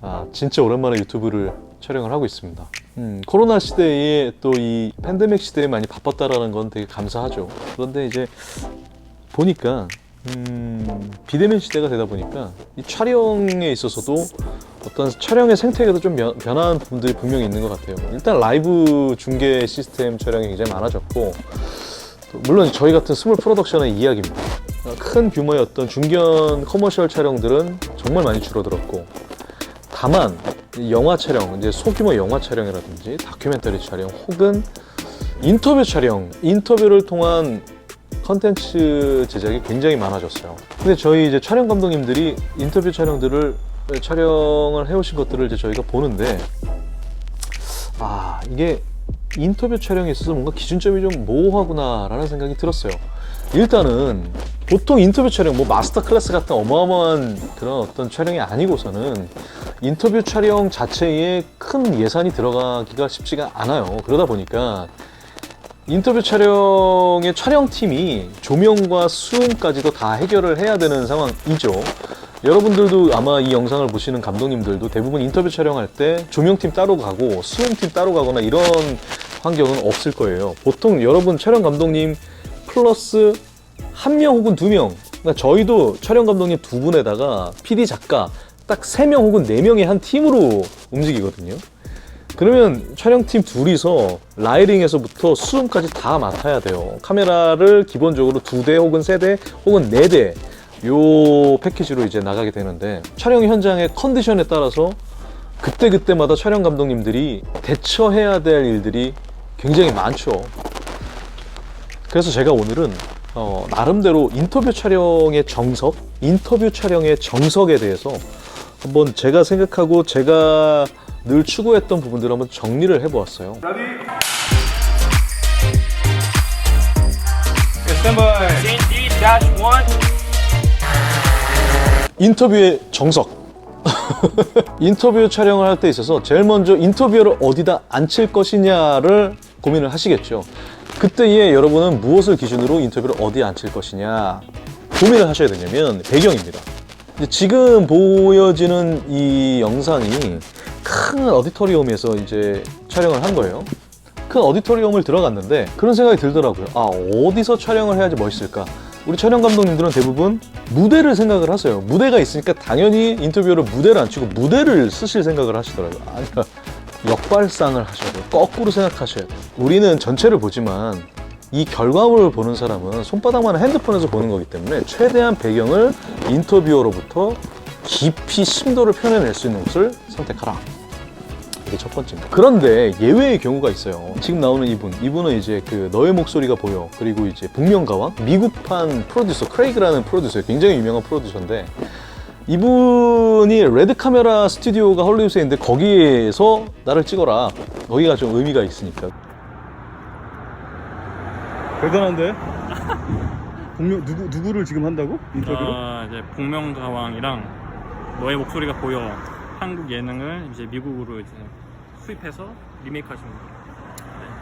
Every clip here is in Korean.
아, 진짜 오랜만에 유튜브를 촬영을 하고 있습니다. 음, 코로나 시대에 또 이 팬데믹 시대에 많이 바빴다라는 건 되게 감사하죠. 그런데 이제 보니까 음, 비대면 시대가 되다 보니까 이 촬영에 있어서도 어떤 촬영의 생태계도 좀 변- 변화한 부분들이 분명히 있는 것 같아요. 일단 라이브 중계 시스템 촬영이 굉장히 많아졌고 또 물론 저희 같은 스몰 프로덕션의 이야기입니다. 어, 큰 규모의 어떤 중견 커머셜 촬영들은 정말 많이 줄어들었고 다만 이 영화 촬영, 이제 소규모 영화 촬영이라든지 다큐멘터리 촬영 혹은 인터뷰 촬영, 인터뷰를 통한 컨텐츠 제작이 굉장히 많아졌어요. 근데 저희 이제 촬영 감독님들이 인터뷰 촬영들을 촬영을 해오신 것들을 이제 저희가 보는데 아 이게 인터뷰 촬영에 있어서 뭔가 기준점이 좀 모호하구나라는 생각이 들었어요. 일단은 보통 인터뷰 촬영, 뭐 마스터 클래스 같은 어마어마한 그런 어떤 촬영이 아니고서는 인터뷰 촬영 자체에 큰 예산이 들어가기가 쉽지가 않아요. 그러다 보니까 인터뷰 촬영의 촬영팀이 조명과 수음까지도 다 해결을 해야 되는 상황이죠. 여러분들도 아마 이 영상을 보시는 감독님들도 대부분 인터뷰 촬영할 때 조명팀 따로 가고 수음팀 따로 가거나 이런 환경은 없을 거예요. 보통 여러분 촬영 감독님 플러스 한 명 혹은 두 명. 그러니까 저희도 촬영 감독님 두 분에다가 PD 작가 딱 세 명 혹은 네 명의 한 팀으로 움직이거든요. 그러면 촬영팀 둘이서 라이링에서부터 수음까지 다 맡아야 돼요. 카메라를 기본적으로 두 대 혹은 세 대 혹은 네 대 요 패키지로 이제 나가게 되는데 촬영 현장의 컨디션에 따라서 그때 그때마다 촬영 감독님들이 대처해야 될 일들이 굉장히 많죠. 그래서 제가 오늘은 어, 나름대로 인터뷰 촬영의 정석, 인터뷰 촬영의 정석에 대해서 한번 제가 생각하고 제가 늘 추구했던 부분들을 한번 정리를 해보았어요. 인터뷰의 정석. 인터뷰 촬영을 할 때 있어서 제일 먼저 인터뷰어를 어디다 앉힐 것이냐를 고민을 하시겠죠. 그때에 여러분은 무엇을 기준으로 인터뷰를 어디에 앉힐 것이냐 고민을 하셔야 되냐면 배경입니다. 지금 보여지는 이 영상이 큰 어디토리움에서 이제 촬영을 한 거예요. 큰 어디토리움을 들어갔는데 그런 생각이 들더라고요. 아, 어디서 촬영을 해야지 멋있을까? 우리 촬영 감독님들은 대부분 무대를 생각을 하세요. 무대가 있으니까 당연히 인터뷰로 무대를 안 치고 무대를 쓰실 생각을 하시더라고요. 아니요. 역발상을 하셔야 돼요. 거꾸로 생각하셔야 돼요. 우리는 전체를 보지만 이 결과물을 보는 사람은 손바닥만한 핸드폰에서 보는 거기 때문에 최대한 배경을 인터뷰어로부터 깊이 심도를 표현해낼 수 있는 곳을 선택하라. 이게 첫 번째입니다. 그런데 예외의 경우가 있어요. 지금 나오는 이분, 이분은 이제 그 너의 목소리가 보여 그리고 이제 북명가왕 미국판 프로듀서 크레이그라는 프로듀서예요. 굉장히 유명한 프로듀서인데 이분이 레드 카메라 스튜디오가 헐리우드에 있는데 거기에서 나를 찍어라. 거기가 좀 의미가 있으니까. 대단한데? 분명 누구 누구를 지금 한다고? 인터뷰로? 아, 이제 복면가왕이랑 너의 목소리가 보여 한국 예능을 이제 미국으로 이제 수입해서 리메이크하신 거예요.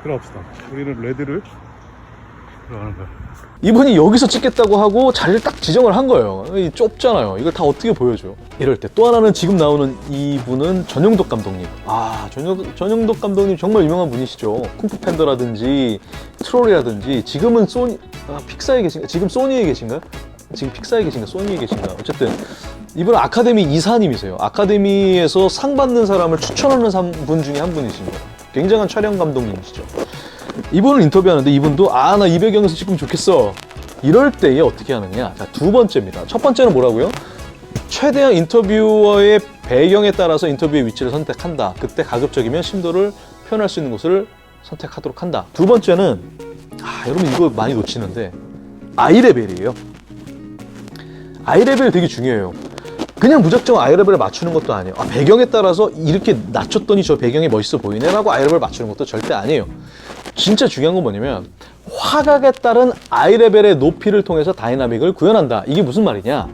들어갑시다. 우리는 레드를 이분이 여기서 찍겠다고 하고 자리를 딱 지정을 한 거예요. 이 좁잖아요. 이걸 다 어떻게 보여줘? 이럴 때 또 하나는 지금 나오는 이분은 전용덕 감독님. 아 전용, 전용덕 감독님 정말 유명한 분이시죠. 쿵푸 팬더라든지 트롤이라든지 지금은 소니 아, 픽사에 계신가? 지금 소니에 계신가? 지금 픽사에 계신가? 소니에 계신가? 어쨌든 이분은 아카데미 이사님이세요. 아카데미에서 상 받는 사람을 추천하는 삼- 분 중에 한 분이십니다. 굉장한 촬영 감독님이시죠. 이분을 인터뷰하는데 이분도 아나이 배경에서 찍으면 좋겠어. 이럴 때에 어떻게 하느냐? 자 두 번째입니다. 첫 번째는 뭐라고요? 최대한 인터뷰어의 배경에 따라서 인터뷰의 위치를 선택한다. 그때 가급적이면 심도를 표현할 수 있는 곳을 선택하도록 한다. 두 번째는 아 여러분 이거 많이 놓치는데 아이레벨이에요. 아이레벨 되게 중요해요. 그냥 무작정 아이레벨을 맞추는 것도 아니에요. 아, 배경에 따라서 이렇게 낮췄더니 저 배경이 멋있어 보이네? 라고 아이레벨을 맞추는 것도 절대 아니에요 진짜 중요한 건 뭐냐면 화각에 따른 아이 레벨의 높이를 통해서 다이나믹을 구현한다. 이게 무슨 말이냐?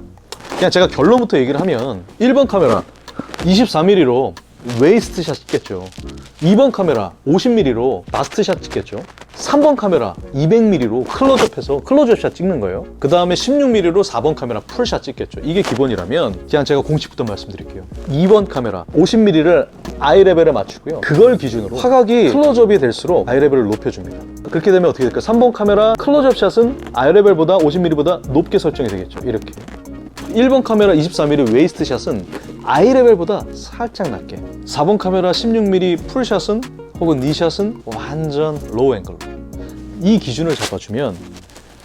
그냥 제가 결론부터 얘기를 하면 1번 카메라 24mm로 웨이스트 샷 찍겠죠. 2번 카메라 50mm로 마스트 샷 찍겠죠. 3번 카메라 200mm로 클로즈업해서 클로즈업샷 찍는 거예요. 그 다음에 16mm로 4번 카메라 풀샷 찍겠죠. 이게 기본이라면 그냥 제가 공식부터 말씀드릴게요. 2번 카메라 50mm를 아이 레벨에 맞추고요. 그걸 기준으로 화각이 클로즈업이 될수록 아이 레벨을 높여줍니다. 그렇게 되면 어떻게 될까요? 3번 카메라 클로즈업 샷은 아이 레벨보다 50mm보다 높게 설정이 되겠죠. 이렇게. 1번 카메라 24mm 웨이스트 샷은 아이 레벨보다 살짝 낮게. 4번 카메라 16mm 풀샷은 혹은 니샷은 완전 로우 앵글로. 이 기준을 잡아주면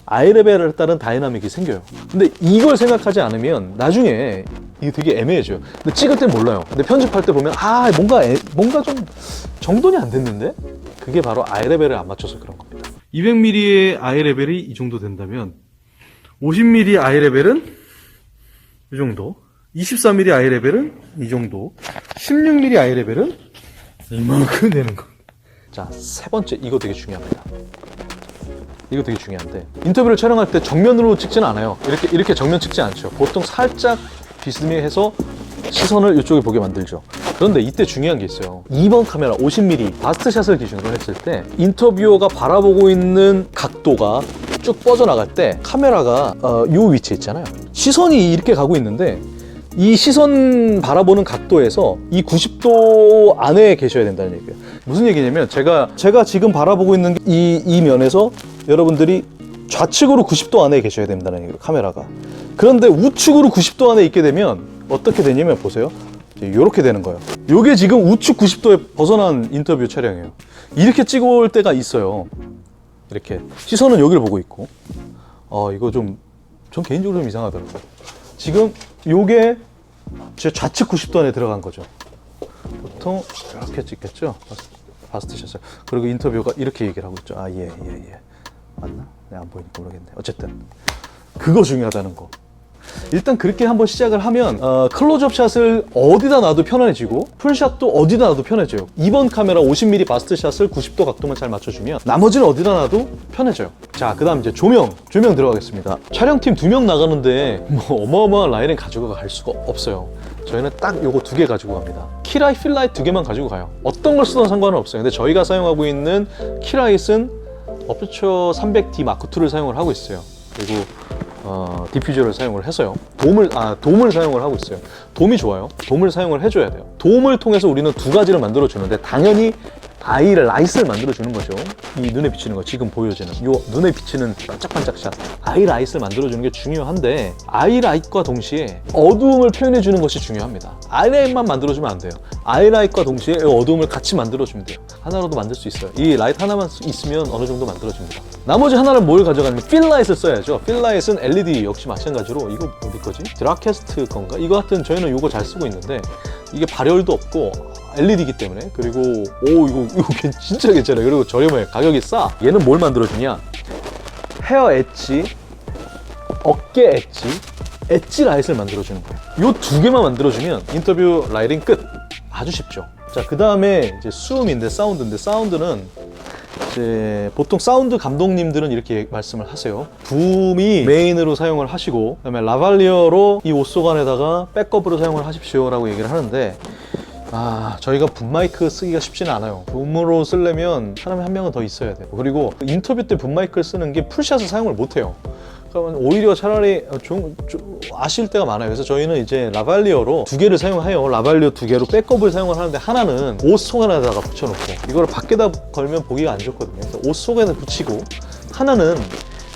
아이 레벨에 따른 다이나믹이 생겨요. 근데 이걸 생각하지 않으면 나중에 이게 되게 애매해져요. 근데 찍을 땐 몰라요. 근데 편집할 때 보면 아 뭔가 애- 뭔가 좀 정돈이 안 됐는데? 그게 바로 아이 레벨을 안 맞춰서 그런 겁니다. 200mm의 아이 레벨이 이 정도 된다면 50mm 아이 레벨은 이 정도 24mm 아이 레벨은 이 정도 16mm 아이 레벨은 이만큼 되는 거 자, 세 번째 이거 되게 중요합니다. 이거 되게 중요한데 인터뷰를 촬영할 때 정면으로 찍지는 않아요. 이렇게 이렇게 정면 찍지 않죠. 보통 살짝 비스듬히해서 시선을 이쪽에 보게 만들죠. 그런데 이때 중요한 게 있어요. 2번 카메라 50mm 바스트샷을 기준으로 했을 때 인터뷰어가 바라보고 있는 각도가 쭉 뻗어나갈 때 카메라가 어, 요 위치에 있잖아요. 시선이 이렇게 가고 있는데 이 시선 바라보는 각도에서 이 90도 안에 계셔야 된다는 얘기예요. 무슨 얘기냐면 제가 제가 지금 바라보고 있는 이이 면에서 여러분들이 좌측으로 90도 안에 계셔야 된다는 얘기예요. 카메라가. 그런데 우측으로 90도 안에 있게 되면 어떻게 되냐면 보세요. 이렇게 되는 거예요. 이게 지금 우측 90도에 벗어난 인터뷰 촬영이에요. 이렇게 찍어올 때가 있어요. 이렇게 시선은 여기를 보고 있고. 어 이거 좀 전 개인적으로 좀 이상하더라고요. 지금 요게 제 좌측 90도 안에 들어간 거죠. 보통 이렇게 찍겠죠. 바스- 바스트 샷을. 그리고 인터뷰가 이렇게 얘기를 하고 있죠. 아, 예, 예, 예. 맞나? 네, 안 보이니까 모르겠네. 어쨌든. 그거 중요하다는 거. 일단 그렇게 한번 시작을 하면 어, 클로즈업 샷을 어디다 놔도 편안해지고 풀샷도 어디다 놔도 편해져요. 2번 카메라 50mm 바스트 샷을 90도 각도만 잘 맞춰주면 나머지는 어디다 놔도 편해져요. 자그 다음 이제 조명 조명 들어가겠습니다. 촬영팀 두 명 나가는데 뭐 어마어마한 라인을 가지고 갈 수가 없어요. 저희는 딱 요거 두 개 가지고 갑니다. 키라이 필라이트 두 개만 가지고 가요. 어떤 걸 쓰든 상관은 없어요. 근데 저희가 사용하고 있는 키라이트는 어프처 300D 마크2를 사용을 하고 있어요. 그리고 어, 디퓨저를 사용을 해서요. 돔을 아 돔을 사용을 하고 있어요. 돔이 좋아요. 돔을 사용을 해줘야 돼요. 돔을 통해서 우리는 두 가지를 만들어 주는데 당연히 아이를 라이스를 만들어 주는 거죠. 이 눈에 비치는 거 지금 보여지는 요 눈에 비치는 반짝반짝 샷 아이 라이스를 만들어 주는 게 중요한데 아이 라이트과 동시에 어두움을 표현해 주는 것이 중요합니다. 아이 라이트만 만들어 주면 안 돼요. 아이 라이트과 동시에 이 어두움을 같이 만들어 주면 돼요. 하나로도 만들 수 있어요. 이 라이트 하나만 있으면 어느 정도 만들어 줍니다. 나머지 하나는 뭘 가져가냐면 필라이트를 써야죠. 필라이트는 LED 역시 마찬가지로 이거 어디 거지? 드라캐스트 건가? 이거 같은 저희는 이거 잘 쓰고 있는데 이게 발열도 없고 LED이기 때문에 그리고 오 이거 이거 괜- 진짜 괜찮아요. 그리고 저렴해. 가격이 싸. 얘는 뭘 만들어주냐? 헤어 엣지, 어깨 엣지, 엣지 라이트를 만들어주는 거예요. 요두 개만 만들어주면 인터뷰 라이팅 끝. 아주 쉽죠. 자, 그 다음에 이제 수음인데 사운드인데 사운드는 이제 보통 사운드 감독님들은 이렇게 말씀을 하세요. 붐이 메인으로 사용을 하시고 그다음에 라발리어로 이 옷소간에다가 백업으로 사용을 하십시오라고 얘기를 하는데 아 저희가 붐 마이크 쓰기가 쉽지는 않아요. 붐으로 쓰려면 사람이 한 명은 더 있어야 돼요. 그리고 인터뷰 때 붐 마이크를 쓰는 게 풀샷을 사용을 못 해요. 그러면 오히려 차라리 좀, 좀 아실 때가 많아요. 그래서 저희는 이제 라발리어로 두 개를 사용해요. 라발리어 두 개로 백업을 사용을 하는데 하나는 옷 속 안에다가 붙여놓고 이거를 밖에다 걸면 보기가 안 좋거든요. 그래서 옷 속에는 붙이고 하나는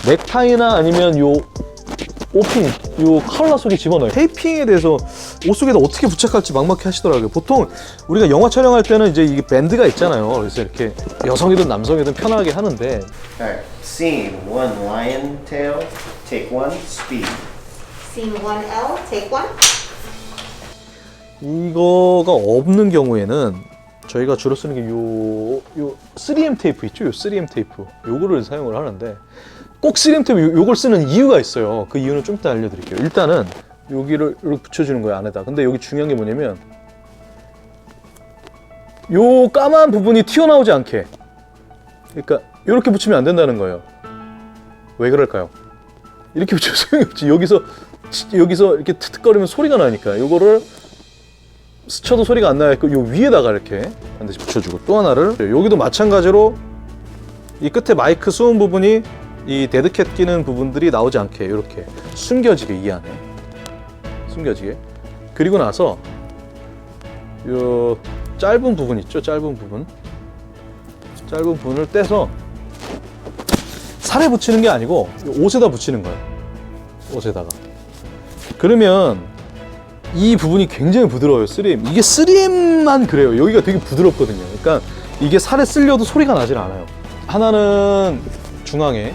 넥타이나 아니면 요 오핀, 요 컬러 속에 집어넣어요. 테이핑에 대해서 옷 속에다 어떻게 부착할지 막막해 하시더라고요. 보통 우리가 영화 촬영할 때는 이제 이게 밴드가 있잖아요. 그래서 이렇게 여성이든 남성이든 편하게 하는데 Alright, scene one lion tail, take one, speed. Scene 1L, take one. 이거가 없는 경우에는 저희가 주로 쓰는 게 요, 요 3M 테이프 있죠? 요 3M 테이프. 요거를 사용을 하는데 꼭 3M 테이프 요, 요걸 쓰는 이유가 있어요. 그 이유는 좀 이따 알려드릴게요. 일단은 여기를 이렇게 붙여주는 거예요, 안에다. 근데 여기 중요한 게 뭐냐면 요 까만 부분이 튀어나오지 않게 그러니까 이렇게 붙이면 안 된다는 거예요. 왜 그럴까요? 이렇게 붙여 소용이 없지. 여기서 치- 여기서 이렇게 트트거리면 소리가 나니까 요거를 스쳐도 소리가 안 나게끔 요 위에다가 이렇게 반드시 붙여주고 또 하나를 여기도 마찬가지로 이 끝에 마이크 수음 부분이 이 데드캣 끼는 부분들이 나오지 않게 이렇게 숨겨지게 이 안에. 숨겨지게. 그리고 나서 요 짧은 부분 있죠? 짧은 부분. 짧은 부분을 떼서 살에 붙이는 게 아니고 옷에다 붙이는 거예요. 옷에다가. 그러면 이 부분이 굉장히 부드러워요 3M 이게 3M만 그래요. 여기가 되게 부드럽거든요. 그러니까 이게 살에 쓸려도 소리가 나질 않아요. 하나는 중앙에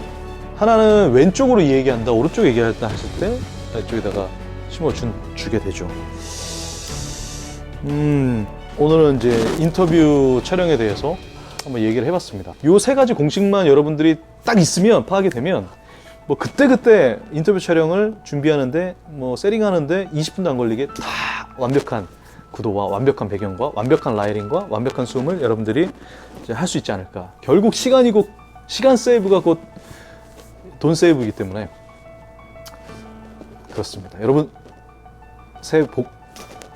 하나는 왼쪽으로 얘기한다 오른쪽 얘기한다 하실 때 이쪽에다가 심어준 주게 되죠 음 오늘은 이제 인터뷰 촬영에 대해서 한번 얘기를 해봤습니다 요 세 가지 공식만 여러분들이 딱 있으면 파악이 되면 뭐 그때그때 인터뷰 촬영을 준비하는데 뭐 세팅하는데 20분도 안 걸리게 다 완벽한 구도와 완벽한 배경과 완벽한 라이링과 완벽한 숨을 여러분들이 할 수 있지 않을까. 결국 시간이고 시간 세이브가 곧 돈 세이브이기 때문에 그렇습니다. 여러분 새해 복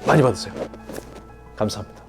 많이 받으세요. 감사합니다.